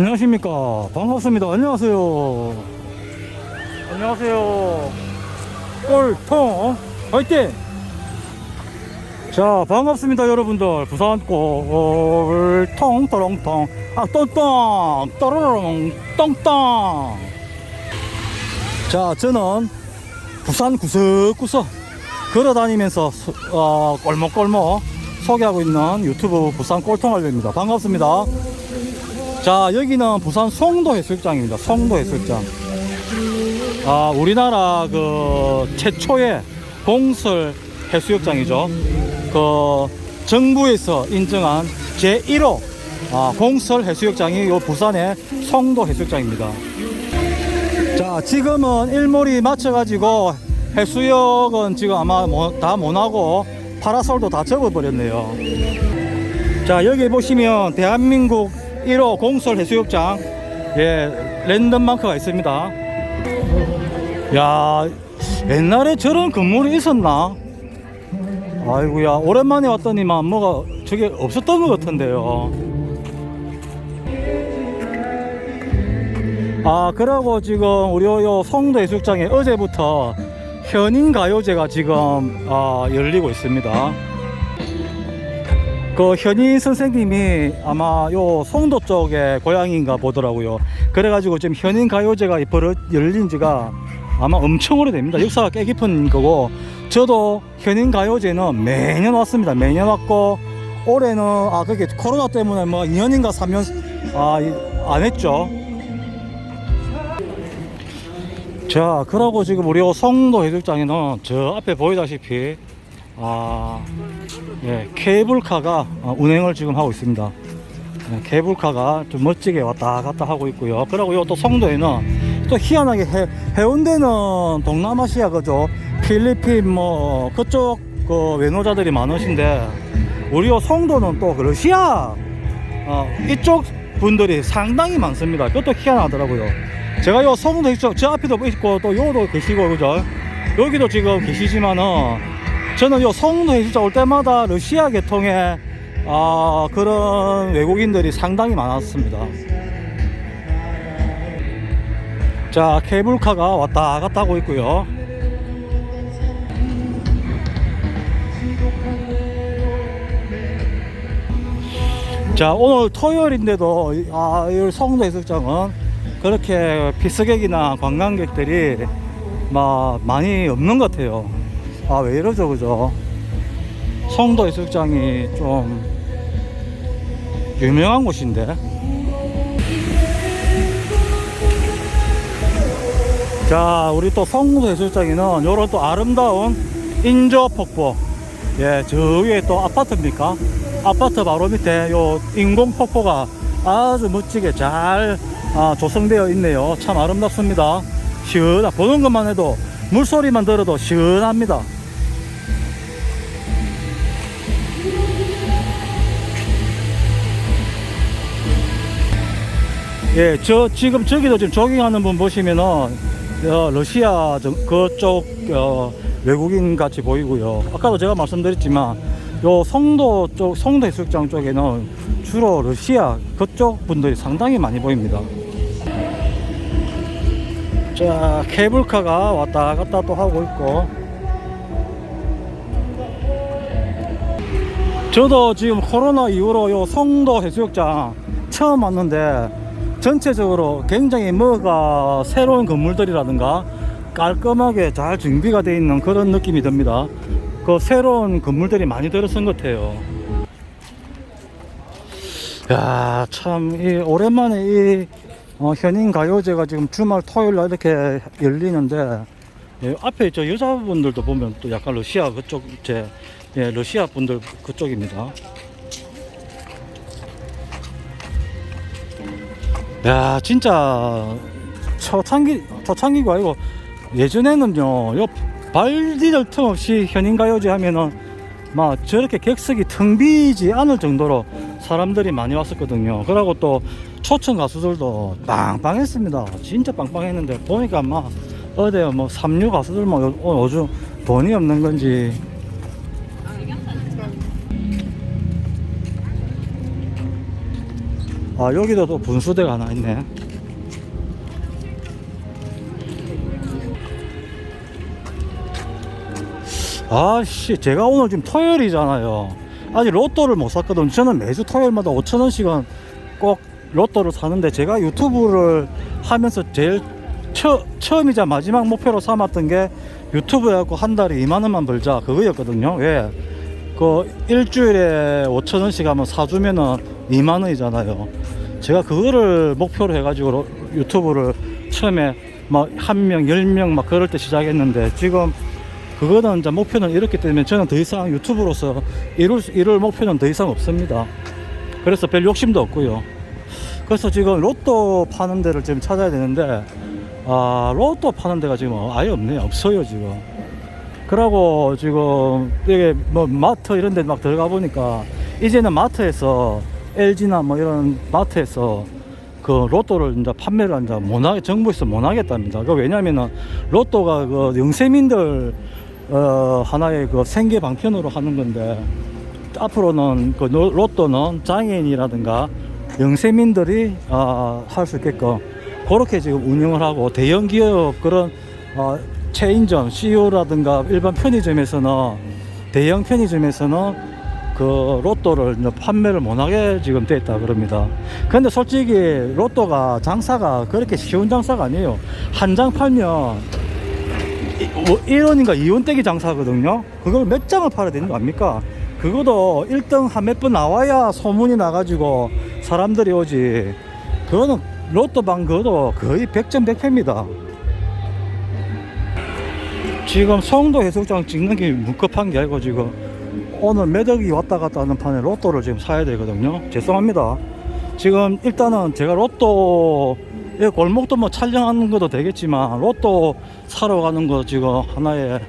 안녕하십니까. 반갑습니다. 안녕하세요. 안녕하세요. 꼴통 화이팅! 자 반갑습니다 여러분들. 부산 꼴통 또롱통. 아 똥똥 또로롱 똥똥. 자 저는 부산 구석구석 걸어다니면서 소- 어, 꼴목꼴목 소개하고 있는 유튜브 부산 꼴통 알려입니다. 반갑습니다 자 여기는 부산 송도 해수욕장입니다. 송도 해수욕장. 아 우리나라 그 최초의 공설 해수욕장이죠. 그 정부에서 인정한 제1호 아, 공설 해수욕장이 요 부산의 송도 해수욕장입니다. 자 지금은 일몰이 맞춰 가지고 해수욕은 지금 아마 뭐- 다 못하고 파라솔도 다 접어버렸네요. 자 여기 보시면 대한민국 1호 공설 해수욕장. 예 랜덤 마크가 있습니다. 야 옛날에 저런 건물이 있었나? 아이고야 오랜만에 왔더니만 뭐가 저게 없었던 것 같은데요. 아 그러고 지금 우리 요 송도 해수욕장에 어제부터 현인 가요제가 지금 아, 열리고 있습니다 그 현인 선생님이 아마 요 송도 쪽에 고향인가 보더라고요. 그래가지고 지금 현인 가요제가 벌어 열린 지가 아마 엄청 오래됩니다. 역사가 꽤 깊은 거고 저도 현인 가요제는 매년 왔습니다. 매년 왔고 올해는 아 그게 코로나 때문에 뭐 2년인가 3년 아안 했죠. 자, 그러고 지금 우리 요 송도 해수욕장에는 저 앞에 보이다시피 아, 예, 케이블카가 어, 운행을 지금 하고 있습니다. 예, 케이블카가 좀 멋지게 왔다 갔다 하고 있고요. 그리고 요또 송도에는 또 희한하게 해, 해운대는 동남아시아 그죠? 필리핀 뭐 그쪽 그 외노자들이 많으신데 우리 요 송도는 또그 러시아 어, 이쪽 분들이 상당히 많습니다. 그것도 희한하더라고요. 제가 요 송도 이쪽 저 앞에도 있고 또 요도 계시고 그죠? 여기도 지금 계시지만은 저는 요 송도 해수욕장 올 때마다 러시아 계통의 아, 그런 외국인들이 상당히 많았습니다. 자, 케이블카가 왔다 갔다 하고 있고요. 자, 오늘 토요일인데도 이- 아, 이 송도 해수욕장은 그렇게 피서객이나 관광객들이 막 많이 없는 것 같아요. 아, 왜 이러죠, 그죠? 송도 해수욕장이 좀 유명한 곳인데. 자, 우리 또 송도 해수욕장에는 요런 또 아름다운 인조 폭포. 예, 저 위에 또 아파트입니까? 아파트 바로 밑에 요 인공 폭포가 아주 멋지게 잘 아, 조성되어 있네요. 참 아름답습니다. 시원하, 보는 것만 해도 물소리만 들어도 시원합니다. 예, 저 지금 저기도 지금 조깅하는 분 보시면은 어, 러시아 저- 그쪽 어, 외국인 같이 보이고요. 아까도 제가 말씀드렸지만 요 송도 쪽 송도 해수욕장 쪽에는 주로 러시아 그쪽 분들이 상당히 많이 보입니다. 자, 케이블카가 왔다 갔다 또 하고 있고 저도 지금 코로나 이후로 요 송도 해수욕장 처음 왔는데 전체적으로 굉장히 뭐가 새로운 건물들이라든가 깔끔하게 잘 준비가 되어 있는 그런 느낌이 듭니다. 그 새로운 건물들이 많이 들어선 것 같아요. 야, 참, 이 오랜만에 이 어, 현인 가요제가 지금 주말 토요일 날 이렇게 열리는데 예, 앞에 저 여자분들도 보면 또 약간 러시아 그쪽 제 예, 러시아 분들 그쪽입니다. 야, 진짜 초창기 초창기가 아니고 예전에는요, 요 발디딜 틈 없이 현인가요제 하면은 막 저렇게 객석이 텅 비지 않을 정도로 사람들이 많이 왔었거든요. 그러고 또 초청 가수들도 빵빵했습니다. 진짜 빵빵했는데 보니까 막 어디 뭐 삼류 가수들만 요, 어, 요즘 돈이 없는 건지 아 여기도 또 분수대가 하나 있네. 아씨 제가 오늘 지금 토요일이잖아요. 아직 로또를 못 샀거든 저는 매주 토요일마다 5천원씩은 꼭 로또를 사는데 제가 유튜브를 하면서 제일 처, 처음이자 마지막 목표로 삼았던 게 유튜브 해갖고 한 달에 2만원만 벌자 그거였거든요. 왜? 그 일주일에 5천원씩 하면 사주면은 2만 원이잖아요 제가 그거를 목표로 해가지고 로- 유튜브를 처음에 막 한 명, 열 명 막 그럴 때 시작했는데 지금 그거는 이제 목표는 이렇기 때문에 저는 더 이상 유튜브로서 이룰, 수- 이룰 목표는 더 이상 없습니다. 그래서 별 욕심도 없고요. 그래서 지금 로또 파는 데를 지금 찾아야 되는데, 아, 로또 파는 데가 지금 아예 없네요. 없어요, 지금. 그러고 지금 이게 뭐 마트 이런 데 막 들어가 보니까 이제는 마트에서 LG나 뭐 이런 마트에서 그 로또를 이제 판매를 이제 못하게 정부에서 못 하겠답니다. 그 왜냐면은 로또가 그 영세민들 어 하나의 그 생계 방편으로 하는 건데 앞으로는 그 노- 로또는 장애인이라든가 영세민들이 아, 할수 있게끔 그렇게 지금 운영을 하고 대형 기업 그런 어, 체인점 CEO라든가 일반 편의점에서는 대형 편의점에서는 그 로또를 판매를 못하게 지금 돼 있다 그럽니다. 근데 솔직히 로또가 장사가 그렇게 쉬운 장사가 아니에요. 한 장 팔면 1원인가 2원 떼기 장사거든요. 그걸 몇 장을 팔아야 되는 거 아닙니까? 그것도 1등 한 몇 번 나와야 소문이 나가지고 사람들이 오지. 그거는 로또방 그것도 거의 100점 100패입니다. 지금 송도 해수욕장 찍는 게 무급한 게 아니고 지금 오늘 매덕이 왔다 갔다 하는 판에 로또를 지금 사야 되거든요. 죄송합니다. 지금 일단은 제가 로또 이 골목도 뭐 촬영하는 것도 되겠지만 로또 사러 가는 거 지금 하나의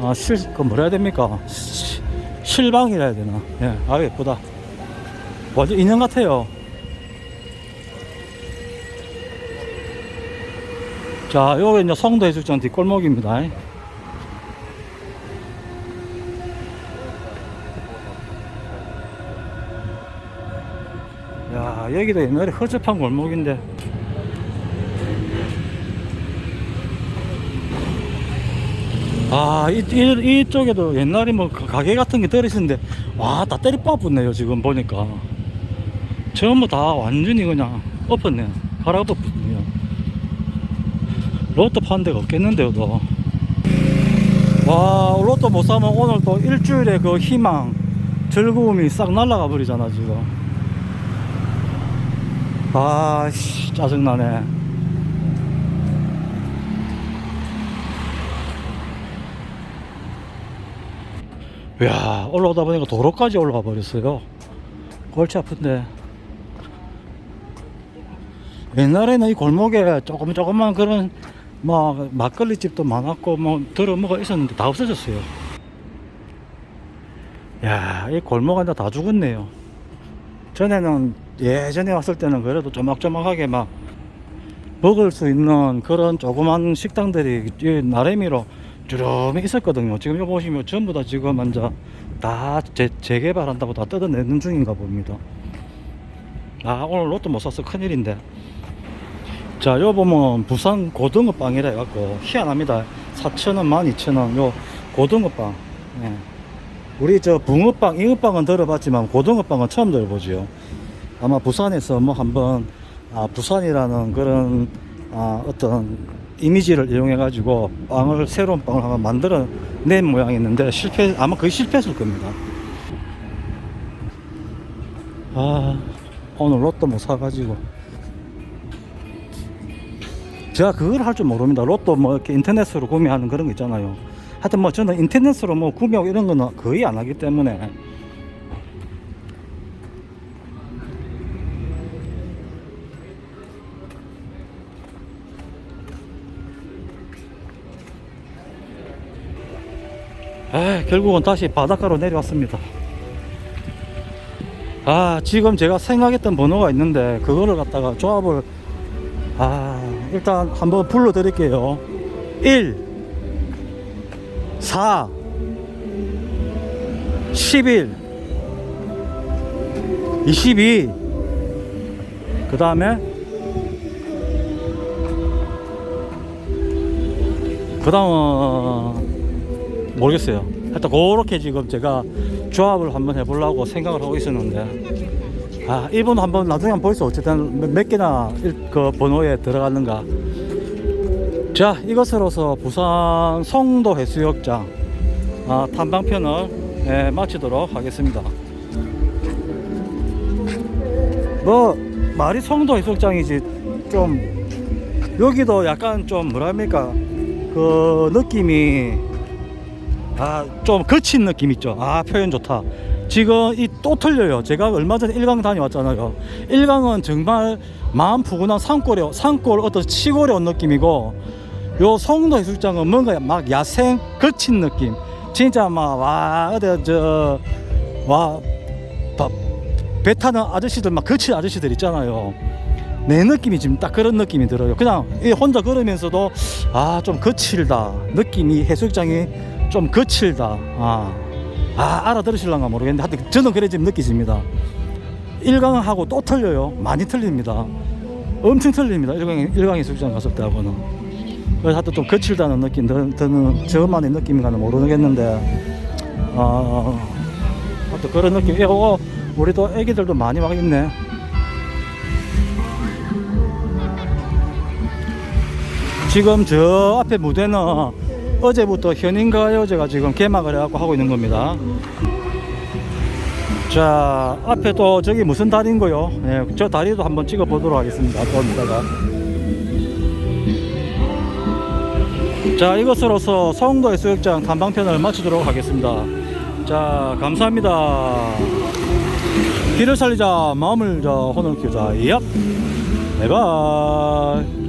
아, 실, 그 뭐라 해야 됩니까? 시- 실방이라 해야 되나? 예, 아 예쁘다. 완전 인형 같아요. 자, 여기 이제 성도 해수욕장 뒷골목입니다. 야, 여기도 옛날에 허접한 골목인데. 아, 이, 이, 이쪽에도 옛날에 뭐 가- 가게 같은 게 들어있었는데, 와, 다 때리 빠붙네요, 지금 보니까. 전부 다 완전히 그냥 엎었네요. 갈아 엎었네요. 로또 파는 데가 없겠는데요, 또. 와, 로또 못 사면 오늘 또 일주일의 그 희망, 즐거움이 싹 날아가 버리잖아, 지금. 아, 씨, 짜증나네. 이야, 올라오다 보니까 도로까지 올라와 버렸어요. 골치 아픈데. 옛날에는 이 골목에 조금 조금만 그런 뭐 막걸리 집도 많았고 뭐 들어 뭐가 있었는데 다 없어졌어요. 야, 이 골목 앉아 다 죽었네요. 전에는 예전에 왔을 때는 그래도 조막조막하게 막 먹을 수 있는 그런 조그만 식당들이 이 나래미로 주름이 있었거든요. 지금 여기 보시면 전부 다 지금 앉아 다 재, 재개발한다고 다 뜯어내는 중인가 봅니다. 아, 오늘 로또 못 사서 큰일인데. 자, 요 보면 부산 고등어빵이라 해갖고 희한합니다. 4,000원, 12,000원, 요 고등어빵. 예. 우리 저 붕어빵, 잉어빵은 들어봤지만 고등어빵은 처음 들어보지요. 아마 부산에서 뭐 한번 아, 부산이라는 그런 아, 어떤 이미지를 이용해 가지고 빵을 새로운 빵을 한번 만들어 낸 모양이었는데 실패 아마 거의 실패했을 겁니다. 아 오늘 로또 못 사가지고 제가 그걸 할 줄 모릅니다. 로또 뭐 이렇게 인터넷으로 구매하는 그런 거 있잖아요. 하여튼 뭐 저는 인터넷으로 뭐 구매하고 이런 거는 거의 안 하기 때문에 아, 결국은 다시 바닷가로 내려왔습니다. 아, 지금 제가 생각했던 번호가 있는데, 그거를 갖다가 조합을, 아, 일단 한번 불러드릴게요. 1, 4, 11, 22, 그 다음에 그 다음은 모르겠어요. 하여튼 그렇게 지금 제가 조합을 한번 해보려고 생각을 하고 있었는데. 아 이분 한번 나중에 한번 보이소 어쨌든 몇, 몇 개나 일- 그 번호에 들어갔는가. 자 이것으로서 부산 송도 해수욕장 아, 탐방편을 예, 마치도록 하겠습니다. 뭐 말이 송도 해수욕장이지 좀 여기도 약간 좀 뭐랄까? 그 느낌이 아 좀 거친 느낌 있죠. 아 표현 좋다. 지금 이 또 틀려요. 제가 얼마 전에 일강 다녀왔잖아요. 일강은 정말 마음 푸근한 산골에 산골 어떤 시골에 온 느낌이고 요 송도 해수욕장은 뭔가 막 야생 거친 느낌. 진짜 막와 어디 저와 배 타는 아저씨들 막 거친 아저씨들 있잖아요. 내 느낌이 지금 딱 그런 느낌이 들어요. 그냥 이 혼자 걸으면서도 아 좀 거칠다. 느낌이 해수욕장이 좀 거칠다. 아, 아 알아들으실랑가 모르겠는데 하여튼 저는 그래 지금 느끼집니다. 일강하고 또 틀려요. 많이 틀립니다. 엄청 틀립니다. 일강 일강 해수욕장 갔을 때하고는. 그래서 하여튼 좀 거칠다는 느낌 드- 드는 저만의 느낌인가는 모르겠는데 아 하여튼 그런 느낌. 예, 어, 우리도 애기들도 많이 와 있네. 지금 저 앞에 무대는 어제부터 현인가요제가 지금 개막을 해갖고 하고 있는 겁니다. 자, 앞에 또 저기 무슨 다리인고요? 예, 저 다리도 한번 찍어 보도록 하겠습니다. 또 이따가. 자, 이것으로서 성도 해수욕장 탐방편을 마치도록 하겠습니다. 자, 감사합니다. 길을 살리자, 마음을 저 혼을 키우자. 얍. 바이바이.